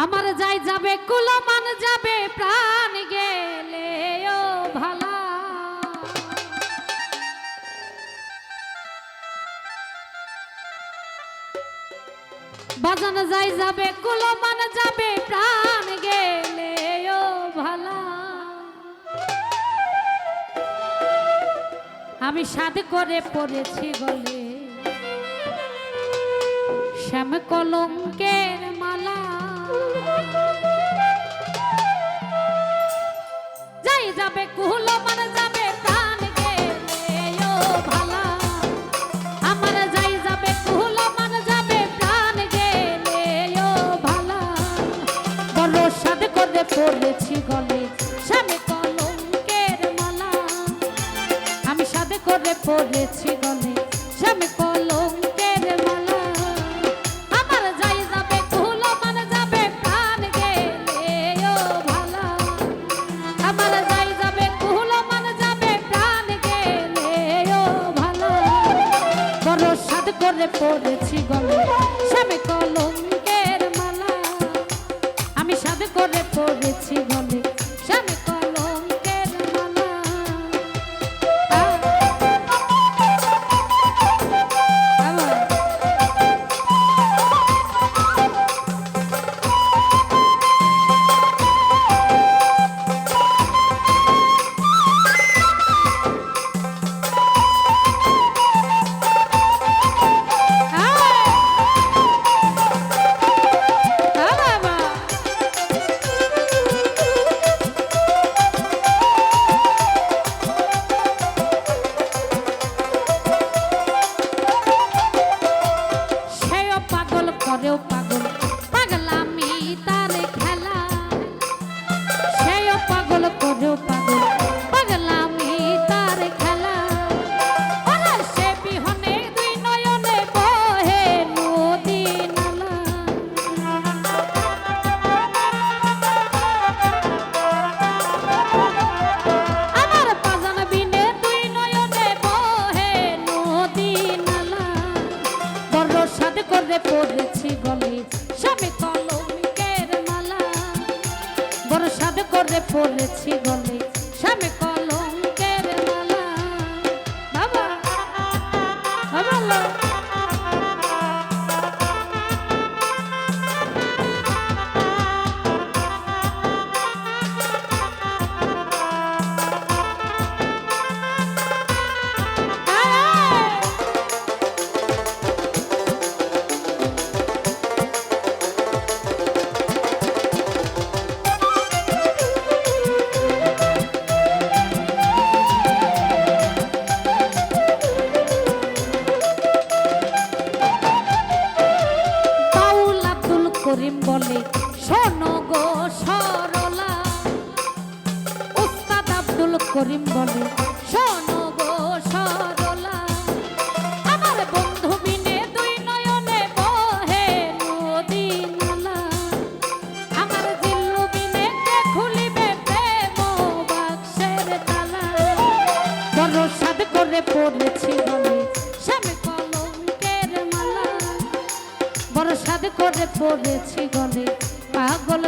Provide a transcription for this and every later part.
আমার যাই যাবে, কুলমান যাবে, প্রাণ গেলে ও ভালা। বাজান যাই যাবে, কুলমান যাবে, প্রাণ গেলে ও ভালা। আমি সাদ করে পড়েছি বলে শ্যাম কলঙ্কের রসাদ করে পড়েছি গলে। স্বামী কলঙ্কের মালা। আমি সাদে করে পড়েছি গলে। স্বামী কলঙ্কের মালা। আমার যাই যাবে কুলো মান যাবে প্রাণ গেলে ও ভালা। যাই যাবে কুলো মান যাবে প্রাণ গেলে ও ভালা। বড় সাদ করে হয়েছি বলে করে পড়েছি গলে। পাগল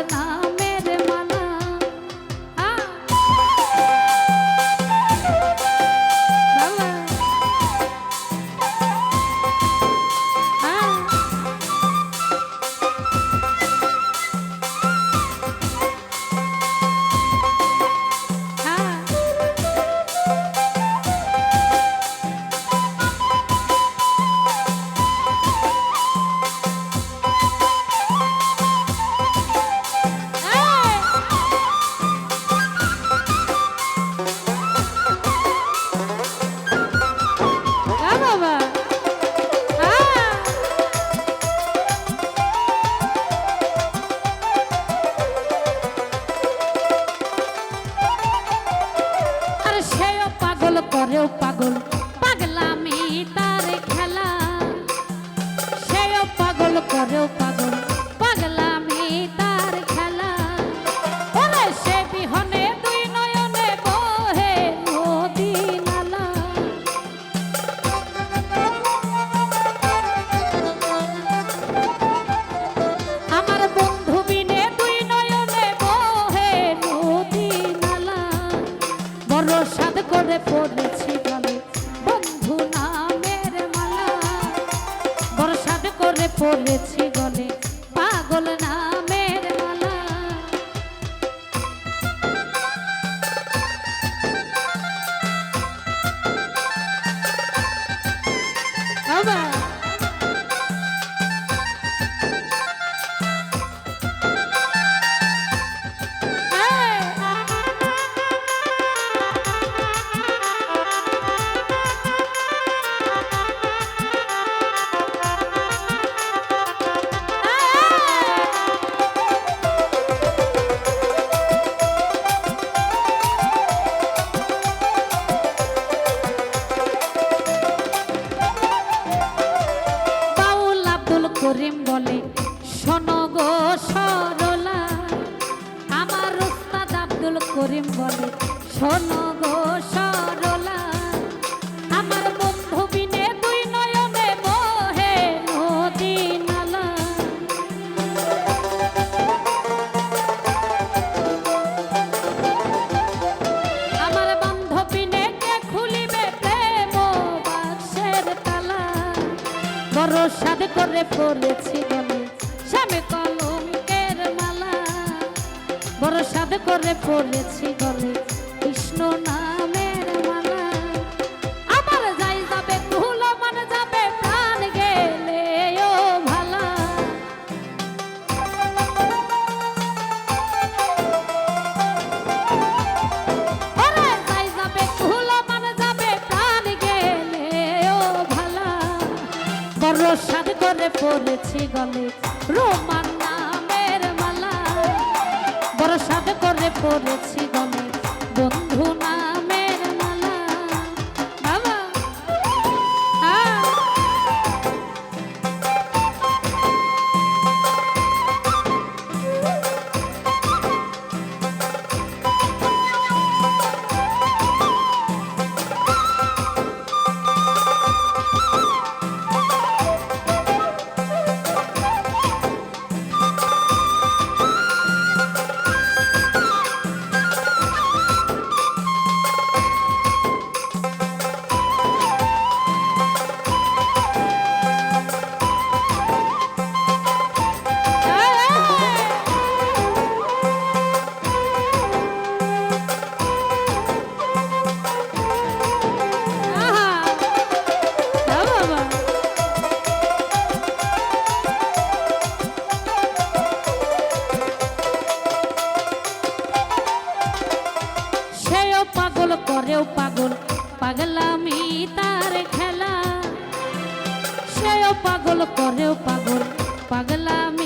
আব্দুল করিম বলে, শোনো গো সরলা, আমার বন্ধু বিনে দুই নয়নে বহে নদী নালা আমার বান্ধবীনে কে খুলিবে প্রেম বাক্সের তালা। বড় সাদ করে পড়েছি করে পড়েছি গলে কৃষ্ণ নামের মালা। আমার যাই যাবে তুলো মান যাবে, প্রাণ গেলে ও ভালা যাই ভালা। বড় সাদ করে পড়েছি গলে রোমান পাগল করেও পাগল পাগলামি